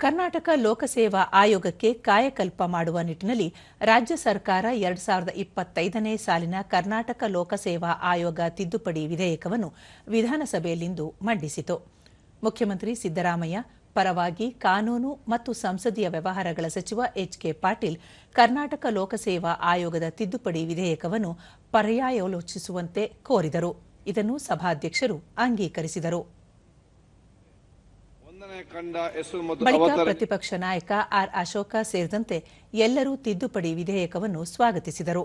ಕರ್ನಾಟಕ ಲೋಕಸೇವಾ ಆಯೋಗಕ್ಕೆ ಕಾಯಕಲ್ಪ ಮಾಡುವ ನಿಟ್ಟಿನಲ್ಲಿ ರಾಜ್ಯ ಸರ್ಕಾರ ಎರಡ್ ಸಾವಿರದ ಇಪ್ಪತ್ತೈದನೇ ಸಾಲಿನ ಕರ್ನಾಟಕ ಲೋಕಸೇವಾ ಆಯೋಗ ತಿದ್ದುಪಡಿ ವಿಧೇಯಕವನ್ನು ವಿಧಾನಸಭೆಯಲ್ಲಿಂದು ಮಂಡಿಸಿತು. ಮುಖ್ಯಮಂತ್ರಿ ಸಿದ್ದರಾಮಯ್ಯ, ಪರವಾಗಿ ಕಾನೂನು ಮತ್ತು ಸಂಸದೀಯ ವ್ಯವಹಾರಗಳ ಸಚಿವ ಎಚ್ ಕೆ ಪಾಟೀಲ್ ಕರ್ನಾಟಕ ಲೋಕಸೇವಾ ಆಯೋಗದ ತಿದ್ದುಪಡಿ ವಿಧೇಯಕವನ್ನು ಪರ್ಯಾಯೋಲೋಚಿಸುವಂತೆ ಕೋರಿದರು. ಇದನ್ನು ಸಭಾಧ್ಯಕ್ಷರು ಅಂಗೀಕರಿಸಿದರು ಒಂದನೇ ಕಂಡ ಹೆಸರು ಮತ್ತು ಬಳಿಕ ಪ್ರತಿಪಕ್ಷ ನಾಯಕ ಆರ್ ಅಶೋಕ ಸೇರಿದಂತೆ ಎಲ್ಲರೂ ತಿದ್ದುಪಡಿ ವಿಧೇಯಕವನ್ನು ಸ್ವಾಗತಿಸಿದರು.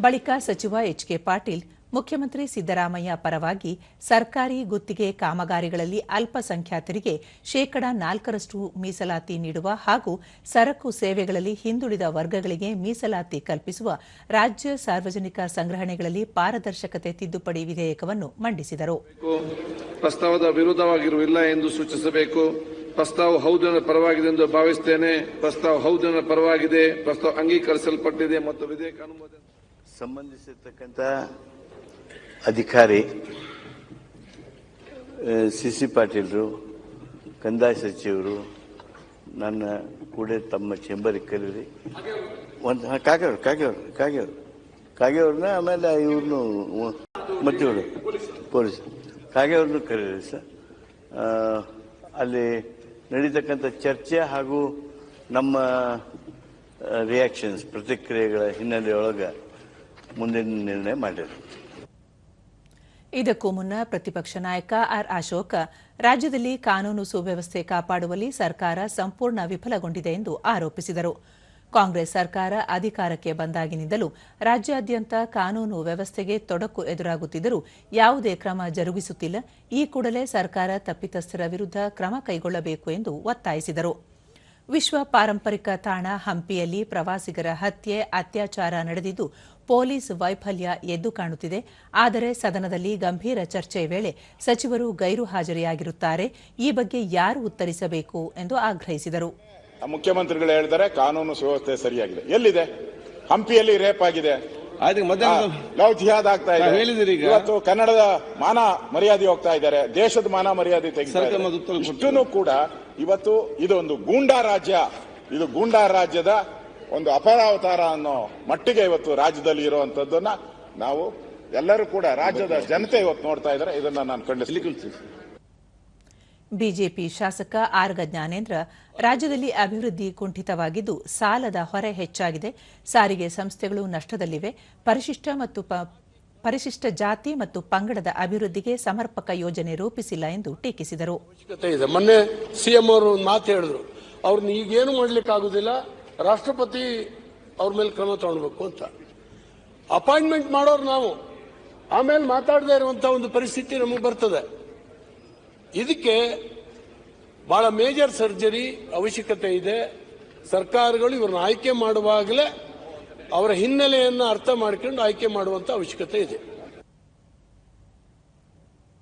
ಬಳಿಕ ಸಚಿವ ಎಚ್ ಕೆ ಪಾಟೀಲ್ ಮುಖ್ಯಮಂತ್ರಿ ಸಿದ್ದರಾಮಯ್ಯ ಪರವಾಗಿ ಸರ್ಕಾರಿ ಗುತ್ತಿಗೆ ಕಾಮಗಾರಿಗಳಲ್ಲಿ ಅಲ್ಪಸಂಖ್ಯಾತರಿಗೆ ಶೇಕಡಾ ನಾಲ್ಕರಷ್ಟು ಮೀಸಲಾತಿ ನೀಡುವ ಹಾಗೂ ಸರಕು ಸೇವೆಗಳಲ್ಲಿ ಹಿಂದುಳಿದ ವರ್ಗಗಳಿಗೆ ಮೀಸಲಾತಿ ಕಲ್ಪಿಸುವ ರಾಜ್ಯ ಸಾರ್ವಜನಿಕ ಸಂಗ್ರಹಣೆಗಳಲ್ಲಿ ಪಾರದರ್ಶಕತೆ ತಿದ್ದುಪಡಿ ವಿಧೇಯಕವನ್ನು ಮಂಡಿಸಿದರು. ಪ್ರಸ್ತಾವದ ವಿರುದ್ಧವಾಗಿರುವುದಿಲ್ಲ ಎಂದು ಸೂಚಿಸಬೇಕು. ಪ್ರಸ್ತಾವ ಹೌದನ ಪರವಾಗಿದೆ ಎಂದು ಭಾವಿಸುತ್ತೇನೆ ಪ್ರಸ್ತಾವ ಹೌದನ ಪರವಾಗಿದೆ. ಪ್ರಸ್ತಾವ ಅಂಗೀಕರಿಸಲ್ಪಟ್ಟಿದೆ ಮತ್ತು ವಿಧೇಯಕ ಅನುಮೋದನೆ ಸಂಬಂಧಿಸಿರ್ತಕ್ಕಂಥ ಅಧಿಕಾರಿ ಸಿ ಸಿ ಪಾಟೀಲ್ರು, ಕಂದಾಯ ಸಚಿವರು, ನನ್ನ ಕೂಡ ತಮ್ಮ ಚೇಂಬರಿಗೆ ಕರೀರಿ ಒಂದು, ಹಾಂ, ಕಾಗೆವ್ರು ಕಾಗೆವ್ರು ಕಾಗೆವ್ರು. ಕಾಗೆವ್ರನ್ನ ಆಮೇಲೆ ಇವ್ರನ್ನು ಮತ್ತೆ ಇವರು ಪೊಲೀಸ್. ಕಾಗೆವ್ರನ್ನು ಕರೀರಿ ಸರ್. ಅಲ್ಲಿ ನಡೀತಕ್ಕಂಥ ಚರ್ಚೆ ಹಾಗೂ ನಮ್ಮ ರಿಯಾಕ್ಷನ್ಸ್ ಪ್ರತಿಕ್ರಿಯೆಗಳ ಹಿನ್ನೆಲೆಯೊಳಗೆ ಮುಂದಿನ ನಿರ್ಣಯ ಮಾಡಿರಿ ಇದಕ್ಕೂ ಮುನ್ನ ಪ್ರತಿಪಕ್ಷ ನಾಯಕ ಆರ್ ಅಶೋಕ, ರಾಜ್ಯದಲ್ಲಿ ಕಾನೂನು ಸುವ್ಯವಸ್ಥೆ ಕಾಪಾಡುವಲ್ಲಿ ಸರ್ಕಾರ ಸಂಪೂರ್ಣ ವಿಫಲಗೊಂಡಿದೆ ಎಂದು ಆರೋಪಿಸಿದರು. ಕಾಂಗ್ರೆಸ್ ಸರ್ಕಾರ ಅಧಿಕಾರಕ್ಕೆ ಬಂದಾಗಿನಿಂದಲೂ ರಾಜ್ಯಾದ್ಯಂತ ಕಾನೂನು ವ್ಯವಸ್ಥೆಗೆ ತೊಡಕು ಎದುರಾಗುತ್ತಿದ್ದರೂ ಯಾವುದೇ ಕ್ರಮ ಜರುಗಿಸುತ್ತಿಲ್ಲ. ಈ ಕೂಡಲೇ ಸರ್ಕಾರ ತಪ್ಪಿತಸ್ಥರ ವಿರುದ್ಧ ಕ್ರಮ ಕೈಗೊಳ್ಳಬೇಕು ಎಂದು ಒತ್ತಾಯಿಸಿದರು. ವಿಶ್ವ ಪಾರಂಪರಿಕ ತಾಣ ಹಂಪಿಯಲ್ಲಿ ಪ್ರವಾಸಿಗರ ಹತ್ಯೆ, ಅತ್ಯಾಚಾರ ನಡೆದಿದ್ದು ಪೊಲೀಸ್ ವೈಫಲ್ಯ ಎದ್ದು ಕಾಣುತ್ತಿದೆ. ಆದರೆ ಸದನದಲ್ಲಿ ಗಂಭೀರ ಚರ್ಚೆ ವೇಳೆ ಸಚಿವರು ಗೈರು ಹಾಜರಿಯಾಗಿರುತ್ತಾರೆ. ಈ ಬಗ್ಗೆ ಯಾರು ಉತ್ತರಿಸಬೇಕು ಎಂದು ಆಗ್ರಹಿಸಿದರು. ಮುಖ್ಯಮಂತ್ರಿಗಳು ಹೇಳಿದರೆ ಕಾನೂನು ಸುವ್ಯವಸ್ಥೆ ಸರಿಯಾಗಿದೆ. ಎಲ್ಲಿದೆ? ಹಂಪಿಯಲ್ಲಿ ರೇಪ್ ಆಗಿದೆ. ಆಯ್ತು ಲವ್ ಜಿಹಾದ್ ಆಗ್ತಾ ಇದೆ. ಹೇಳಿದಿರಿ ಈಗ. ಇವತ್ತು ಕನ್ನಡದ ಮಾನ ಮರ್ಯಾದೆ ಹೋಗ್ತಾ ಇದ್ದಾರೆ ದೇಶದ ಮಾನ ಮರ್ಯಾದೆ. ಇಷ್ಟೂನು ಕೂಡ ಇವತ್ತು ಇದೊಂದು ಗೂಂಡಾ ರಾಜ್ಯ ಇದು ಗೂಂಡಾ ರಾಜ್ಯದ ಒಂದು ಅಪರಾವತಾರ ಅನ್ನೋ ಮಟ್ಟಿಗೆ ಇವತ್ತು ರಾಜ್ಯದಲ್ಲಿ ಇರುವಂತದ್ದನ್ನ ನಾವು ಎಲ್ಲರೂ ಕೂಡ ರಾಜ್ಯದ ಜನತೆ ಇವತ್ತು ನೋಡ್ತಾ ಇದ್ದಾರೆ. ಇದನ್ನ ನಾನು ಖಂಡಿಸ್ತೀನಿ. ಬಿಜೆಪಿ ಶಾಸಕ ಆರ್ಗ ಜ್ಞಾನೇಂದ್ರ ರಾಜ್ಯದಲ್ಲಿ ಅಭಿವೃದ್ಧಿ ಕುಂಠಿತವಾಗಿದ್ದು ಸಾಲದ ಹೊರೆ ಹೆಚ್ಚಾಗಿದೆ. ಸಾರಿಗೆ ಸಂಸ್ಥೆಗಳು ನಷ್ಟದಲ್ಲಿವೆ. ಪರಿಶಿಷ್ಟ ಮತ್ತು ಪರಿಶಿಷ್ಟ ಜಾತಿ ಮತ್ತು ಪಂಗಡದ ಅಭಿವೃದ್ಧಿಗೆ ಸಮರ್ಪಕ ಯೋಜನೆ ರೂಪಿಸಿಲ್ಲ ಎಂದು ಟೀಕಿಸಿದರು. ಮೊನ್ನೆ ಸಿಎಂ ಅವರು ಮಾತು ಹೇಳಿದ್ರು. ಅವ್ರನ್ನ ಈಗೇನು ಮಾಡ್ಲಿಕ್ಕೆ ಆಗುದಿಲ್ಲ ರಾಷ್ಟ್ರಪತಿ ಅವ್ರ ಮೇಲೆ ಕ್ರಮ ತಗೊಳ್ಬೇಕು ಅಂತ. ಅಪಾಯಿಂಟ್ಮೆಂಟ್ ಮಾಡೋರು ನಾವು. ಆಮೇಲೆ ಮಾತಾಡದೇ ಇರುವಂತ ಒಂದು ಪರಿಸ್ಥಿತಿ ನಮಗೆ ಬರ್ತದೆ. ಇದಕ್ಕೆ ಬಹಳ ಮೇಜರ್ ಸರ್ಜರಿ ಅವಶ್ಯಕತೆ ಇದೆ. ಸರ್ಕಾರಗಳು ಇವ್ರನ್ನ ಆಯ್ಕೆ ಮಾಡುವಾಗಲೇ ಅವರ ಹಿನ್ನೆಲೆಯನ್ನು ಅರ್ಥ ಮಾಡ್ಕೊಂಡು ಆಯ್ಕೆ ಮಾಡುವಂತ ಅವಶ್ಯಕತೆ ಇದೆ.